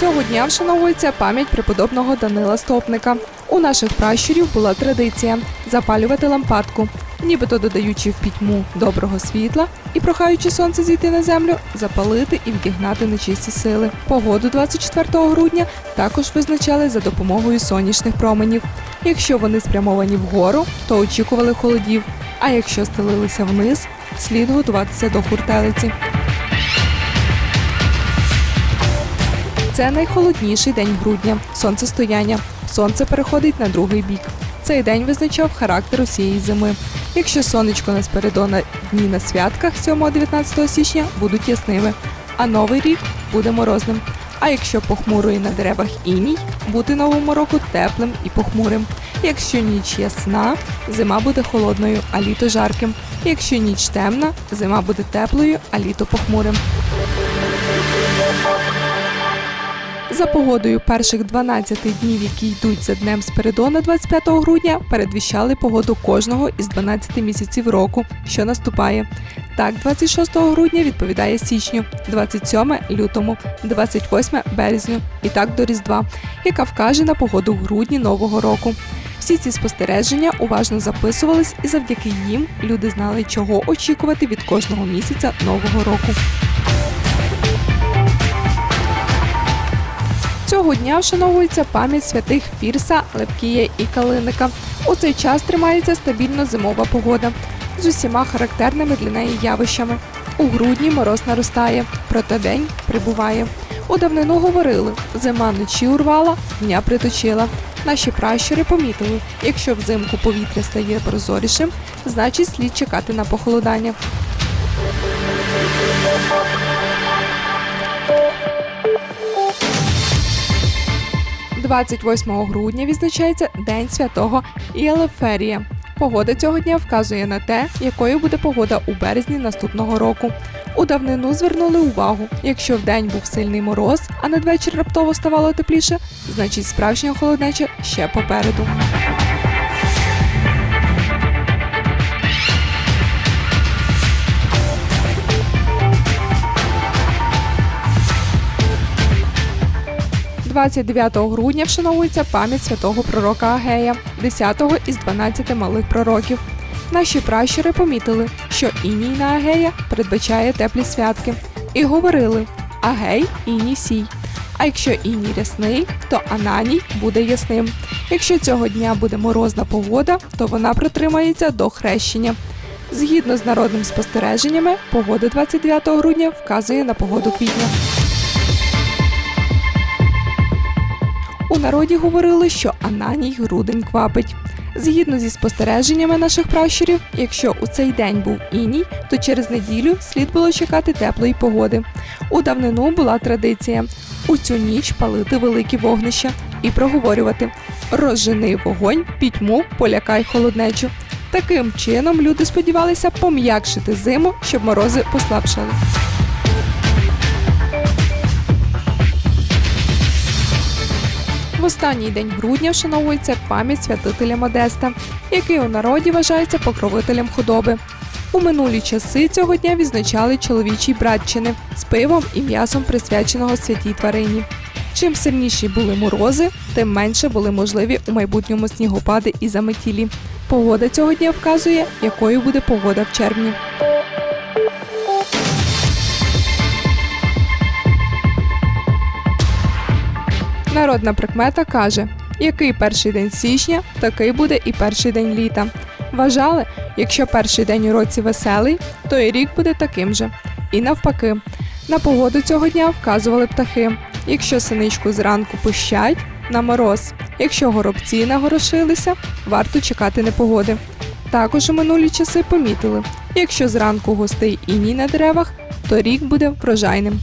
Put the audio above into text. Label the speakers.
Speaker 1: Цього дня вшановується пам'ять преподобного Данила Стопника. У наших пращурів була традиція запалювати лампадку, нібито додаючи в пітьму доброго світла і прохаючи сонце зійти на землю, запалити і відігнати нечисті сили. Погоду 24 грудня також визначали за допомогою сонячних променів. Якщо вони спрямовані вгору, то очікували холодів. А якщо стелилися вниз, слід готуватися до хуртелиці. Це найхолодніший день грудня сонцестояння. Сонце переходить на другий бік. Цей день визначав характер усієї зими. Якщо сонечко на спередона дні на святках 7-19 січня будуть ясними, а новий рік буде морозним. А якщо похмурої на деревах іній, бути новому року теплим і похмурим. Якщо ніч ясна, зима буде холодною, а літо жарким. Якщо ніч темна, зима буде теплою, а літо похмурим. За погодою перших 12 днів, які йдуть за днем Спиридона 25 грудня, передвіщали погоду кожного із 12 місяців року, що наступає. Так, 26 грудня відповідає січню, 27 лютому, 28 березню і так до Різдва, яка вкаже на погоду в грудні нового року. Всі ці спостереження уважно записувались, і завдяки їм люди знали, чого очікувати від кожного місяця нового року. Цього дня вшановується пам'ять святих Фірса, Лепкія і Калиника. У цей час тримається стабільно зимова погода з усіма характерними для неї явищами. У грудні мороз наростає, проте день прибуває. У давнину говорили: зима ночі урвала, дня приточила. Наші пращури помітили, якщо взимку повітря стає прозорішим, значить слід чекати на похолодання. – 28 грудня відзначається День святого Єлеферія. Погода цього дня вказує на те, якою буде погода у березні наступного року. У давнину звернули увагу, якщо вдень був сильний мороз, а надвечір раптово ставало тепліше, значить справжня холоднеча ще попереду. – 29 грудня вшановується пам'ять святого пророка Агея, 10-го із 12 малих пророків. Наші пращури помітили, що іній на Агея передбачає теплі святки, і говорили: Агей іній сій. А якщо іній рясний, то Ананій буде ясним. Якщо цього дня буде морозна погода, то вона протримається до хрещення. Згідно з народними спостереженнями, погода 29 грудня вказує на погоду квітня. Народі говорили, що Ананій грудень квапить. Згідно зі спостереженнями наших пращурів, якщо у цей день був іній, то через неділю слід було чекати теплої погоди. У давнину була традиція у цю ніч палити великі вогнища і проговорювати розжени вогонь, пітьму, полякай холоднечу. Таким чином люди сподівалися пом'якшити зиму, щоб морози послабшали. Останній день грудня вшановується пам'ять святителя Модеста, який у народі вважається покровителем худоби. У минулі часи цього дня відзначали чоловічі братчини з пивом і м'ясом присвяченого святій тварині. Чим сильніші були морози, тим менше були можливі у майбутньому снігопади і заметілі. Погода цього дня вказує, якою буде погода в червні. Народна прикмета каже: який перший день січня, такий буде і перший день літа. Вважали, якщо перший день у році веселий, то і рік буде таким же. І навпаки, на погоду цього дня вказували птахи. Якщо синичку зранку пущать, на мороз. Якщо горобці нагорошилися, варто чекати непогоди. Також у минулі часи помітили, якщо зранку густий іній на деревах, то рік буде врожайним.